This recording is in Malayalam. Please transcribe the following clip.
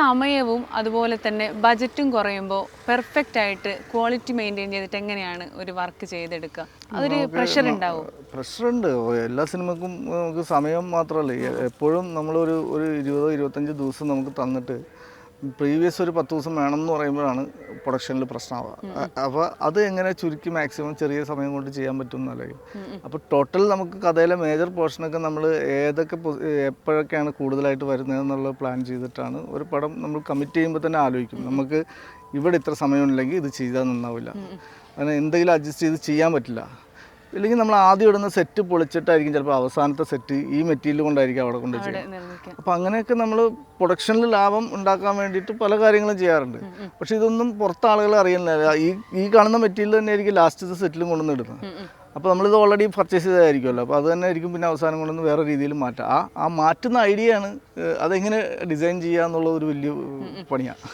സമയവും അതുപോലെ തന്നെ ബജറ്റും കുറയുമ്പോൾ പെർഫെക്റ്റ് ആയിട്ട് ക്വാളിറ്റി മെയിന്റെയിൻ ചെയ്തിട്ട് എങ്ങനെയാണ് ഒരു വർക്ക് ചെയ്തെടുക്കുക? അതൊരു പ്രഷർ ഉണ്ടാവും? പ്രഷറുണ്ട് എല്ലാ സിനിമക്കും നമുക്ക് സമയം മാത്രമല്ല. എപ്പോഴും നമ്മളൊരു ഒരു ഇരുപതോ ഇരുപത്തഞ്ച് ദിവസം നമുക്ക് തന്നിട്ട് പ്രീവിയസ് ഒരു പത്ത് ദിവസം വേണം എന്ന് പറയുമ്പോഴാണ് പ്രൊഡക്ഷനിൽ പ്രശ്നമാവുക അപ്പോൾ അത് എങ്ങനെ ചുരുക്കി മാക്സിമം ചെറിയ സമയം കൊണ്ട് ചെയ്യാൻ പറ്റും എന്നല്ലേ അപ്പോൾ ടോട്ടൽ നമുക്ക് കഥയിലെ മേജർ പോർഷനൊക്കെ നമ്മൾ ഏതൊക്കെ എപ്പോഴൊക്കെയാണ് കൂടുതലായിട്ട് വരുന്നത് എന്നുള്ളത് പ്ലാൻ ചെയ്തിട്ടാണ് ഒരു പടം നമ്മൾ കമ്മിറ്റ് ചെയ്യുമ്പോൾ തന്നെ ആലോചിക്കും. നമുക്ക് ഇവിടെ ഇത്ര സമയമുണ്ടെങ്കിൽ ഇത് ചെയ്താൽ നന്നാവില്ല. അങ്ങനെ എന്തെങ്കിലും അഡ്ജസ്റ്റ് ചെയ്ത് ചെയ്യാൻ പറ്റില്ല. ഇല്ലെങ്കിൽ നമ്മൾ ആദ്യം ഇടുന്ന സെറ്റ് പൊളിച്ചിട്ടായിരിക്കും ചിലപ്പോൾ അവസാനത്തെ സെറ്റ് ഈ മെറ്റീരിയൽ കൊണ്ടായിരിക്കും അവിടെ കൊണ്ട് നിർമ്മിക്കാൻ അപ്പോൾ അങ്ങനെയൊക്കെ നമ്മൾ പ്രൊഡക്ഷനിൽ ലാഭം ഉണ്ടാക്കാൻ വേണ്ടിയിട്ട് പല കാര്യങ്ങളും ചെയ്യാറുണ്ട്. പക്ഷെ ഇതൊന്നും പുറത്ത് ആളുകൾ അറിയുന്നില്ല. ഈ ഈ കാണുന്ന മെറ്റീരിയൽ തന്നെ ആയിരിക്കും ലാസ്റ്റത്തെ സെറ്റിലും കൊണ്ടുവന്ന് ഇടുന്നത്. അപ്പോൾ നമ്മളിത് ഓൾറെഡി പർച്ചേസ് ചെയ്തായിരിക്കുമല്ലോ അപ്പോൾ അത് തന്നെ ആയിരിക്കും പിന്നെ അവസാനം കൊണ്ടുവന്ന് വേറെ രീതിയിൽ മാറ്റാം ആ ആ മാറ്റുന്ന ഐഡിയ ആണ് അതെങ്ങനെ ഡിസൈൻ ചെയ്യുക എന്നുള്ളത് ഒരു വലിയ പണിയാണ്